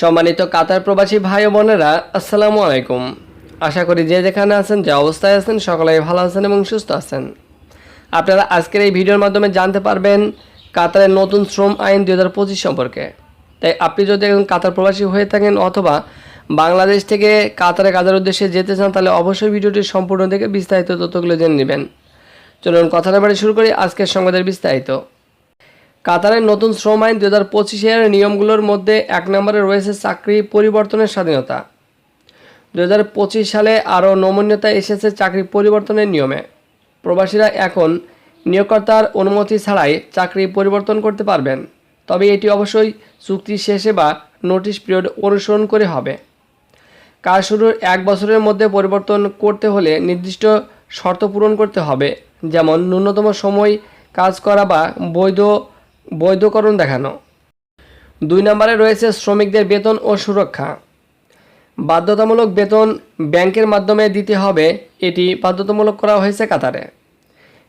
সম্মানিত কাতার প্রবাসী ভাই ও বোনেরা, আসসালামু আলাইকুম। আশা করি যে যেখানে আছেন, যে অবস্থায় আছেন, সকলেই ভালো আছেন এবং সুস্থ আছেন। আপনারা আজকের এই ভিডিওর মাধ্যমে জানতে পারবেন কাতারের নতুন শ্রম আইন দুই হাজার পঁচিশ সম্পর্কে। তাই আপনি যদি একজন কাতার প্রবাসী হয়ে থাকেন অথবা বাংলাদেশ থেকে কাতারে কাজের উদ্দেশ্যে যেতে চান, তাহলে অবশ্যই ভিডিওটি সম্পূর্ণ দেখে বিস্তারিত তথ্যগুলো জেনে নেবেন। চলুন কথাটা বাড়ি শুরু করি আজকের সংবাদের বিস্তারিত। কাতারের নতুন শ্রম আইন দু হাজার পঁচিশের নিয়মগুলোর মধ্যে এক নম্বরে রয়েছে চাকরি পরিবর্তনের স্বাধীনতা। দু হাজার পঁচিশ সালে আরও নমনীয়তা এসেছে চাকরি পরিবর্তনের নিয়মে। প্রবাসীরা এখন নিয়োগকর্তার অনুমতি ছাড়াই চাকরি পরিবর্তন করতে পারবেন। তবে এটি অবশ্যই চুক্তি শেষে বা নোটিশ পিরিয়ড অনুসরণ করে হবে। কাজ শুরুর এক বছরের মধ্যে পরিবর্তন করতে হলে নির্দিষ্ট শর্ত পূরণ করতে হবে, যেমন ন্যূনতম সময় কাজ করা বা বৈধ বৈধকরণ দেখানো। দুই নম্বরে রয়েছে শ্রমিকদের বেতন ও সুরক্ষা। বাধ্যতামূলক বেতন ব্যাংকের মাধ্যমে দিতে হবে, এটি বাধ্যতামূলক করা হয়েছে কাতারে।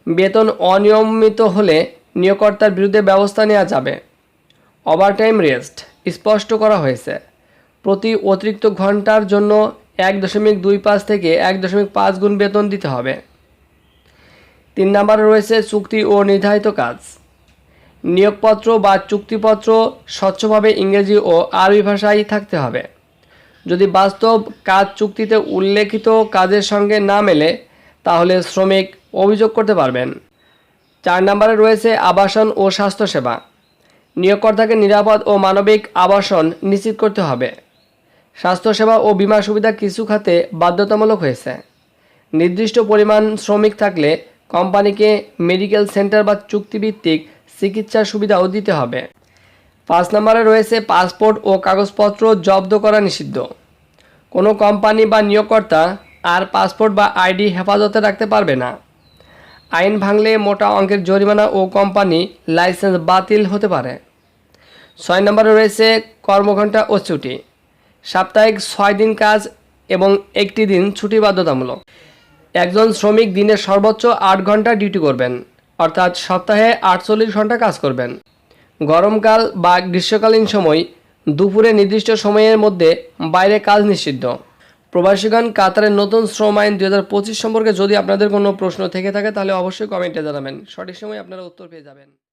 বেতন অনিয়মিত হলে নিয়োগকর্তার বিরুদ্ধে ব্যবস্থা নেওয়া যাবে। ওভারটাইম রেস্ট স্পষ্ট করা হয়েছে। প্রতি অতিরিক্ত ঘণ্টার জন্য এক দশমিক দুই পাঁচ থেকে এক দশমিক পাঁচ গুণ বেতন দিতে হবে। তিন নম্বরে রয়েছে চুক্তি ও নির্ধারিত কাজ। নিয়োগপত্র বা চুক্তিপত্র স্বচ্ছভাবে ইংরেজি ও আরবি ভাষায় থাকতে হবে। যদি বাস্তব কাজ চুক্তিতে উল্লেখিত কাজের সঙ্গে না মেলে, তাহলে শ্রমিক অভিযোগ করতে পারবেন। চার নম্বরে রয়েছে আবাসন ও স্বাস্থ্যসেবা। নিয়োগকর্তাকে নিরাপদ ও মানবিক আবাসন নিশ্চিত করতে হবে। স্বাস্থ্যসেবা ও বীমা সুবিধা কিছু খাতে বাধ্যতামূলক হয়েছে। নির্দিষ্ট পরিমাণ শ্রমিক থাকলে কোম্পানিকে মেডিকেল সেন্টার বা চুক্তিভিত্তিক চিকিৎসার সুবিধাও দিতে হবে। পাঁচ নম্বরে রয়েছে পাসপোর্ট ও কাগজপত্র জব্দ করা নিষিদ্ধ। কোনো কোম্পানি বা নিয়োগকর্তা আর পাসপোর্ট বা আইডি হেফাজতে রাখতে পারবে না। আইন ভাঙলে মোটা অঙ্কের জরিমানা ও কোম্পানি লাইসেন্স বাতিল হতে পারে। ছয় নম্বরে রয়েছে কর্মঘণ্টা ও ছুটি। সাপ্তাহিক ছয় দিন কাজ এবং একটি দিন ছুটি বাধ্যতামূলক। একজন শ্রমিক দিনে সর্বোচ্চ আট ঘণ্টা ডিউটি করবেন। অর্থাৎ সপ্তাহে আটচল্লিশ ঘণ্টা কাজ করবেন। গরমকাল বা গ্রীষ্মকালীন সময় দুপুরে নির্দিষ্ট সময়ের মধ্যে বাইরে কাজ নিষিদ্ধ। প্রবাসীগণ কাতারের নতুন শ্রম আইন দু হাজার পঁচিশ সম্পর্কে যদি আপনাদের কোনো প্রশ্ন থেকে থাকে, তাহলে অবশ্যই কমেন্টে জানাবেন। সঠিক সময় আপনারা উত্তর পেয়ে যাবেন।